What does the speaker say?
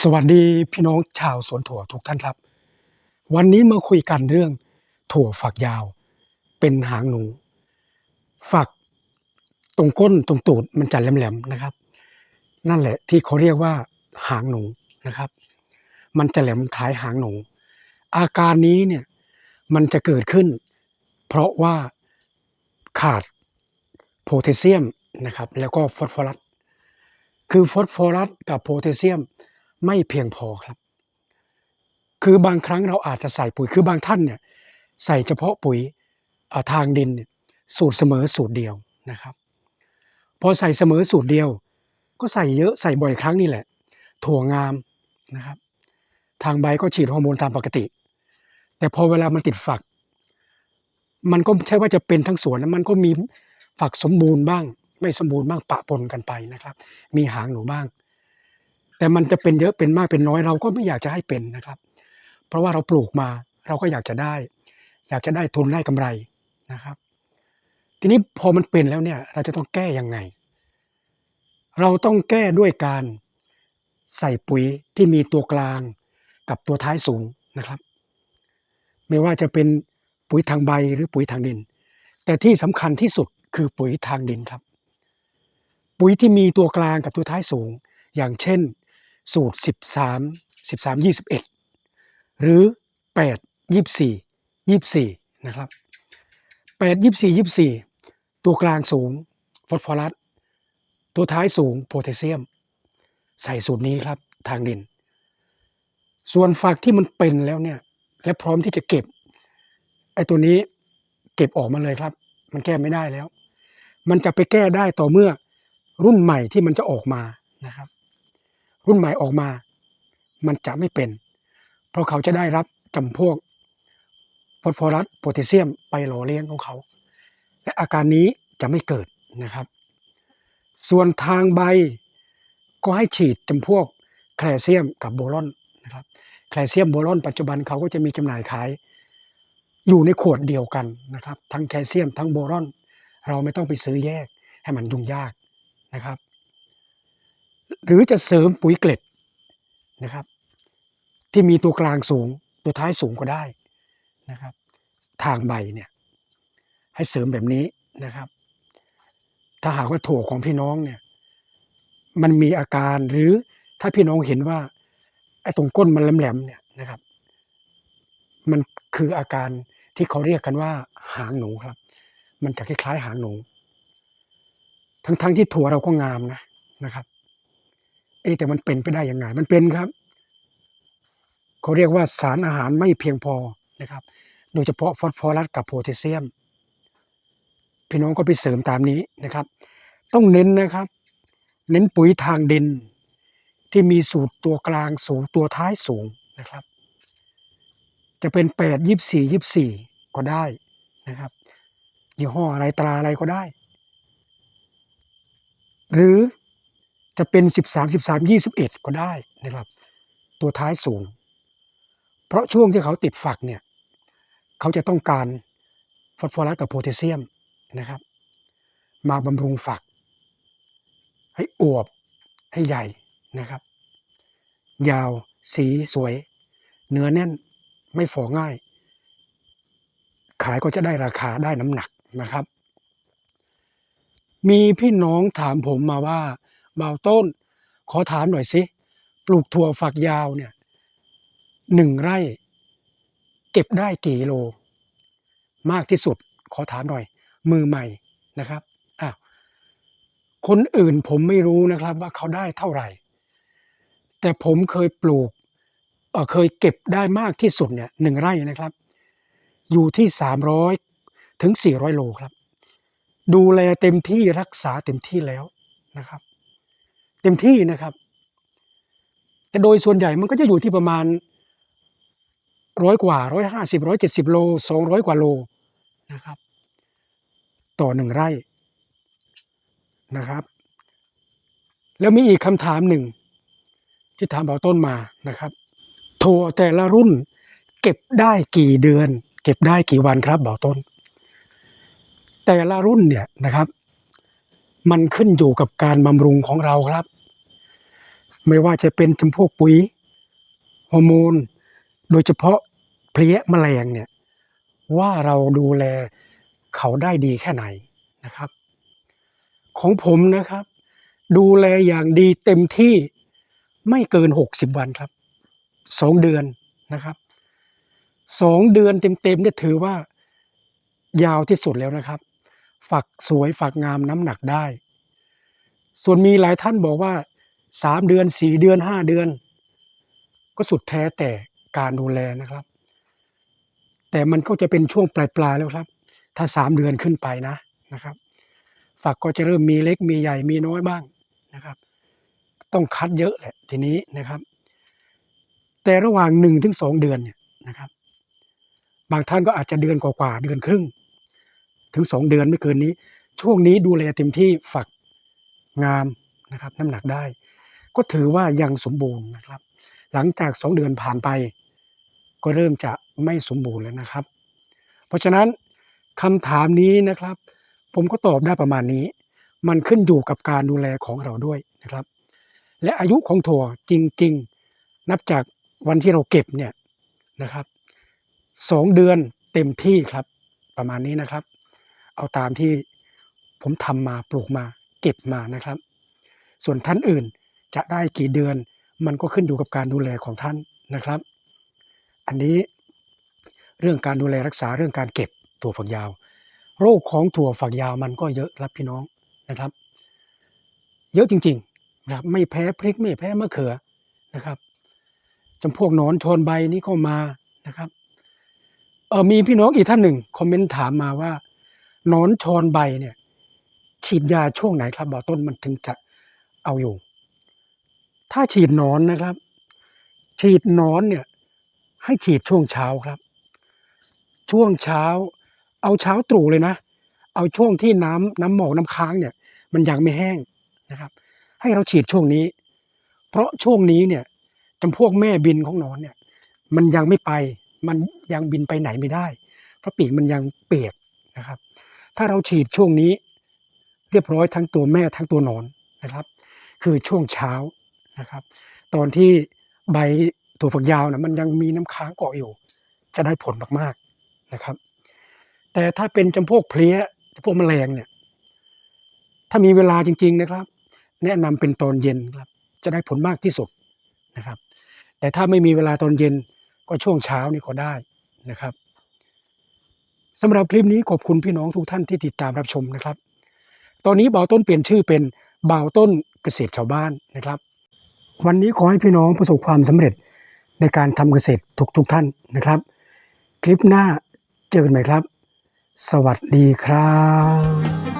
สวัสดีพี่น้องชาวสวนถั่วทุกท่านครับ วันนี้มาคุยกันเรื่องถั่วฝักยาว เป็นหางหนู ฝักตรงก้นตรงตูดมันจะแหลมๆนะครับ นั่นแหละที่เขาเรียกว่าหางหนูนะครับ มันจะแหลมคล้ายหางหนู อาการนี้เนี่ยมันจะเกิดขึ้น เพราะว่าขาดโพแทสเซียมนะครับ แล้วก็ฟอสฟอรัสคือฟอสฟอรัสกับโพแทสเซียม ไม่เพียงพอครับ คือบางครั้งเราอาจจะใส่ปุ๋ยคือบางท่านเนี่ยใส่เฉพาะปุ๋ยทางดินนสูตรเสมอสูตรเดียวนะครับพอใส่เสมอสูตรเดียว ก็ใส่เยอะใส่บ่อยครั้งนี่แหละ ถั่วงามนะครับ ทางใบก็ฉีดฮอร์โมนตามปกติ แต่พอเวลามันติดฝัก มันก็ใช่ว่าจะเป็นทั้งสวนนะมันก็มีฝักสมบูรณ์บ้าง ไม่สมบูรณ์บ้างปะปนกันไปนะครับ มีหางหนูบ้าง แต่มันจะเป็นเยอะเป็นมากเป็นน้อยเราก็ไม่อยากจะให้เป็นนะครับ เพราะว่าเราปลูกมาเราก็อยากจะได้ อยากจะได้ทุนได้กำไรนะครับ ทีนี้พอมันเป็นแล้วเนี่ยเราจะต้องแก้ยังไง เราต้องแก้ด้วยการใส่ปุ๋ยที่มีตัวกลางกับตัวท้ายสูงนะครับ ไม่ว่าจะเป็นปุ๋ยทางใบหรือปุ๋ยทางดิน แต่ที่สำคัญที่สุดคือปุ๋ยทางดินครับ ปุ๋ยที่มีตัวกลางกับตัวท้ายสูง อย่างเช่น สูตร 13 13 21 หรือ 8 24 24 นะครับ 8 24 24 ตัวกลางสูงฟอสฟอรัส ตัวท้ายสูงโพแทสเซียม ใส่สูตรนี้ครับทางดิน ส่วนฝักที่มันเป็นแล้วเนี่ย และพร้อมที่จะเก็บ ไอ้ตัวนี้เก็บออกมาเลยครับ มันแก้ไม่ได้แล้ว มันจะไปแก้ได้ต่อเมื่อรุ่นใหม่ที่มันจะออกมานะครับ รุ่นใหม่ออกมา มันจะไม่เป็น เพราะเขาจะได้รับจำพวกฟอสฟอรัสโพแทสเซียมไปหล่อเลี้ยงของเขา และอาการนี้จะไม่เกิดนะครับ ส่วนทางใบก็ให้ฉีดจำพวกแคลเซียมกับโบรอนนะครับแคลเซียมโบรอนปัจจุบันเขาก็จะมีจำหน่ายขาย อยู่ในขวดเดียวกันนะครับ ทั้งแคลเซียมทั้งโบรอน เราไม่ต้องไปซื้อแยกให้มันยุ่งยากนะครับ หรือจะเสริมปุ๋ยเกล็ดนะครับ ที่มีตัวกลางสูงตัวท้ายสูงก็ได้นะครับ ทางใบเนี่ย ให้เสริมแบบนี้นะครับ ถ้าหากว่าถั่วของพี่น้องเนี่ย มันมีอาการหรือถ้าพี่น้องเห็นว่าไอ้ตรงก้นมันแหลมๆเนี่ยนะครับ มันคืออาการที่เขาเรียกกันว่า หางหนูครับ มันจะคล้ายๆหางหนู ทั้งๆที่ถั่วเราก็งามนะนะครับ เอ๊แต่มันเป็นไปได้ยังไง มันเป็นครับเขาเรียกว่าสารอาหารไม่เพียงพอนะครับ โดยเฉพาะฟอสฟอรัสกับโพแทสเซียม พี่น้องก็ไปเสริมตามนี้นะครับ ต้องเน้นนะครับ เน้นปุ๋ยทางดิน ที่มีสูตรตัวกลางสูงตัวท้ายสูงนะครับ จะเป็นแปดยี่สี่ยี่สี่ก็ได้นะครับยี่ห้ออะไรตราอะไรก็ได้ หรือ จะเป็นสิบสามสิบสามยี่สิบเอ็ดก็ได้นะครับ ตัวท้ายสูง เพราะช่วงที่เขาติดฝักเนี่ยเขาจะต้องการฟอสฟอรัสกับโพแทสเซียมนะครับ มาบำรุงฝัก ให้อวบให้ใหญ่นะครับ ยาวสีสวย เนื้อแน่นไม่ฝ่อง่าย ขายก็จะได้ราคาได้น้ำหนักนะครับ มีพี่น้องถามผมมาว่า เบาต้น ขอถามหน่อยสิ ปลูกถั่วฝักยาวเนี่ยหนึ่งไร่ เก็บได้กี่โล มากที่สุด ขอถามหน่อย มือใหม่นะครับอ้าวคนอื่นผมไม่รู้นะครับว่าเขาได้เท่าไหร่ แต่ผมเคยปลูกเเคยเก็บได้มากที่สุดเนี่ยหนึ่งไร่นะครับ อยู่ที่สามร้อยถึงสี่ร้อยโลครับ ดูแลเต็มที่รักษาเต็มที่แล้วนะครับ เต็มที่นะครับแต่โดยส่วนใหญ่มันก็จะอยู่ที่ประมาณร้อยกว่าร้อยห้าสิบร้อยเจ็ดสิบโลสองร้อยกว่าโลนะครับ ต่อหนึ่งไร่นะครับ แล้วมีอีกคำถามหนึ่ง ที่ถามเบาต้นมานะครับถั่วแต่ละรุ่น เก็บได้กี่เดือน เก็บได้กี่วันครับเบาต้น แต่ละรุ่นเนี่ยนะครับ มันขึ้นอยู่กับการบำรุงของเราครับ ไม่ว่าจะเป็นจำพวกปุ๋ยฮอร์โมนโดยเฉพาะเพลี้ยแมลงเนี่ยว่าเราดูแลเขาได้ดีแค่ไหนนะครับ ของผมนะครับ ดูแลอย่างดีเต็มที่ไม่เกิน 60 วันครับสองเดือนนะครับสองเดือนเต็มๆเนี่ยถือว่ายาวที่สุดแล้วนะครับ ฝักสวยฝักงามน้ำหนักได้ ส่วนมีหลายท่านบอกว่าสามเดือนสี่เดือนห้าเดือน ก็สุดแท้แต่การดูแลนะครับ แต่มันก็จะเป็นช่วงปลายๆแล้วครับ ถ้าสามเดือนขึ้นไปนะนะครับ ฝักก็จะเริ่มมีเล็กมีใหญ่มีน้อยบ้างนะครับ ต้องคัดเยอะแหละทีนี้นะครับ แต่ระหว่างหนึ่งถึงสองเดือนเนี่ยนะครับ บางท่านก็อาจจะเดือนกว่าๆเดือนครึ่ง ถึงสองเดือนไม่เกินนี้ ช่วงนี้ดูแลเต็มที่ฝักงามนะครับ น้ำหนักได้ ก็ถือว่ายังสมบูรณ์นะครับ หลังจากสองเดือนผ่านไป ก็เริ่มจะไม่สมบูรณ์แล้วนะครับ เพราะฉะนั้นคำถามนี้นะครับ ผมก็ตอบได้ประมาณนี้ มันขึ้นอยู่กับการดูแลของเราด้วยนะครับ และอายุของถั่วจริง ๆ นับจากวันที่เราเก็บเนี่ยนะครับสองเดือนเต็มที่ครับประมาณนี้นะครับ เอาตามที่ผมทำมาปลูกมาเก็บมานะครับ ส่วนท่านอื่นจะได้กี่เดือน มันก็ขึ้นอยู่กับการดูแลของท่านนะครับ อันนี้เรื่องการดูแลรักษาเรื่องการเก็บถั่วฝักยาว โรคของถั่วฝักยาวมันก็เยอะครับพี่น้องนะครับ เยอะจริงๆนะครับไม่แพ้พริกไม่แพ้มะเขือนะครับจำพวกหนอนชนใบนี้ก็มานะครับเออมีพี่น้องอีกท่านหนึ่งคอมเมนต์ถามมาว่า นอนชอนใบเนี่ยฉีดยาช่วงไหนครับบ่อต้นมันถึงจะเอาอยู่ ถ้าฉีดนอนนะครับ ฉีดนอนเนี่ยให้ฉีดช่วงเช้าครับ ช่วงเช้า เอาเช้าตรู่เลยนะ เอาช่วงที่น้ำน้ำหมอกน้ำค้างเนี่ย มันยังไม่แห้งนะครับ ให้เราฉีดช่วงนี้ เพราะช่วงนี้เนี่ยจำพวกแม่บินของนอนเนี่ย มันยังไม่ไป มันยังบินไปไหนไม่ได้ เพราะปีกมันยังเปียกนะครับ ถ้าเราฉีดช่วงนี้ เรียบร้อยทั้งตัวแม่ทั้งตัวหนอนนะครับ คือช่วงเช้านะครับ ตอนที่ใบถั่วฝักยาวนะมันยังมีน้ำค้างเกาะอยู่ จะได้ผลมากๆนะครับ แต่ถ้าเป็นจำพวกเพลี้ยจำพวกแมลงเนี่ย ถ้ามีเวลาจริง ๆนะครับ แนะนำเป็นตอนเย็นครับ จะได้ผลมากที่สุดนะครับ แต่ถ้าไม่มีเวลาตอนเย็นก็ช่วงเช้านี่ก็ได้นะครับ สำหรับคลิปนี้ขอบคุณพี่น้องทุกท่านที่ติดตามรับชมนะครับ ตอนนี้เบาต้นเปลี่ยนชื่อเป็นเบาต้นเกษตรชาวบ้านนะครับ วันนี้ขอให้พี่น้องประสบความสำเร็จในการทำเกษตรทุกทุกท่านนะครับ คลิปหน้าเจอกันใหม่ครับ สวัสดีครับ